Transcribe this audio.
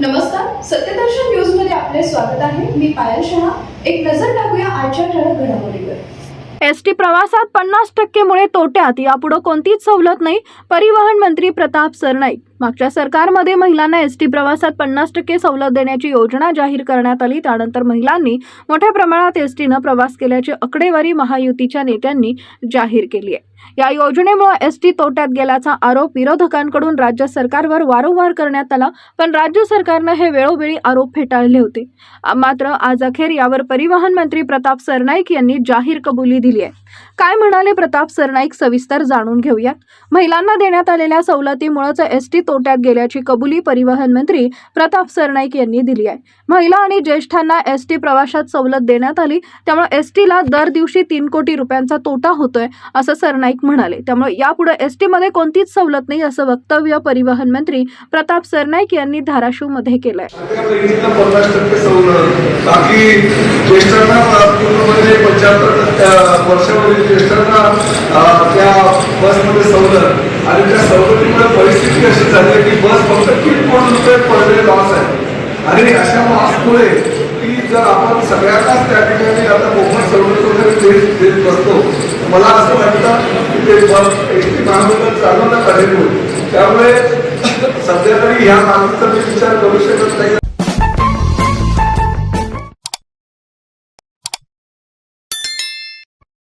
नमस्कार सत्यदर्शन न्यूजमध्ये आपले स्वागत आहे. मी पायल शहा. एक नजर टाकूया आजच्या ठळक घडामोडीवर. एस टी प्रवासात पन्नास टक्केमुळे तोट्यात. यापुढे कोणतीच सवलत नाही. परिवहन मंत्री प्रताप सरनाईक. मागच्या सरकारमध्ये महिलांना एस टी प्रवासात पन्नास टक्के सवलत देण्याची योजना जाहीर करण्यात आली. त्यानंतर महिलांनी मोठ्या प्रमाणात एस टीनं प्रवास केल्याची आकडेवारी महायुतीच्या नेत्यांनी जाहीर केली आहे. या योजनेमुळे एस टी तोट्यात गेल्याचा आरोप विरोधकांकडून राज्य सरकारवर वारंवार करण्यात आला पण राज्य सरकारनं हे वेळोवेळी आरोप फेटाळले होते. मात्र आज अखेर यावर परिवहन मंत्री प्रताप सरनाईक यांनी जाहीर कबुली दिली आहे. काय म्हणाले प्रताप सरनाईक सविस्तर जाणून घेऊयात. महिलांना देण्यात आलेल्या सवलतीमुळेच एस टी तोट्यात गेल्याची कबुली परिवहन मंत्री प्रताप सरनाईक यांनी दिली आहे. महिला आणि ज्येष्ठांना एस टी प्रवाशात सवलत देण्यात आली त्यामुळे एस टीला दर दिवशी तीन कोटी रुपयांचा तोटा होतोय असं सरनाईक म्हणाले. त्यामुळे यापुढे एस टीमध्ये कोणतीच सवलत नाही असं वक्तव्य परिवहन मंत्री प्रताप सरनाईक यांनी धाराशिवमध्ये केलंय. पंच्याहत्तर टक्के वर्षावरील ज्येष्ठांना त्या बसमध्ये सवलत. आणि त्या सवलतीमुळे परिस्थिती अशी झाली की बस फक्त तीन कोण रुपये पडलेले लॉस आहे. आणि अशा लॉसमुळे की जर आपण सगळ्यांनाच त्या ठिकाणी आता मोफत सवलत वगैरे देत देत बसतो मला असं वाटतं की ते बस एस टी महामंडळ चालवणं कठीण होईल त्यामुळे सध्या तरी ह्या मागणीचा मी विचार करू शकत नाही.